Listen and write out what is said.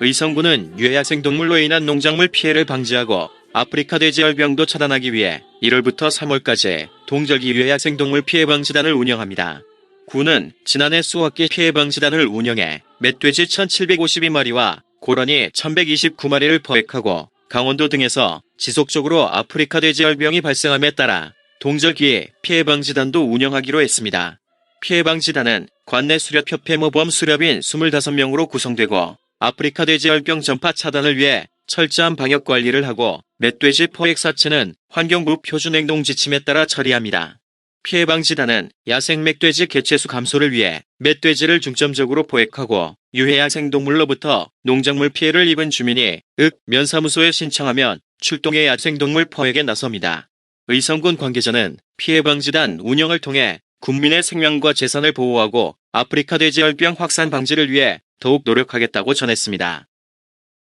의성군은 유해야생 동물로 인한 농작물 피해를 방지하고 아프리카 돼지열병도 차단하기 위해 1월부터 3월까지 동절기 유해야생 동물 피해 방지단을 운영합니다. 군은 지난해 수학기 피해 방지단을 운영해 멧돼지 1752마리와 고라니 1129마리를 포획하고 강원도 등에서 지속적으로 아프리카 돼지열병이 발생함에 따라 동절기에 피해 방지단도 운영하기로 했습니다. 피해 방지단은 관내 수렵협회 모범 수렵인 25명으로 구성되고 아프리카 돼지 열병 전파 차단을 위해 철저한 방역 관리를 하고 멧돼지 포획 사체는 환경부 표준 행동 지침에 따라 처리합니다. 피해 방지단은 야생 멧돼지 개체수 감소를 위해 멧돼지를 중점적으로 포획하고 유해 야생 동물로부터 농작물 피해를 입은 주민이 읍 면사무소에 신청하면 출동해 야생 동물 포획에 나섭니다. 의성군 관계자는 피해 방지단 운영을 통해 국민의 생명과 재산을 보호하고 아프리카 돼지열병 확산 방지를 위해 더욱 노력하겠다고 전했습니다.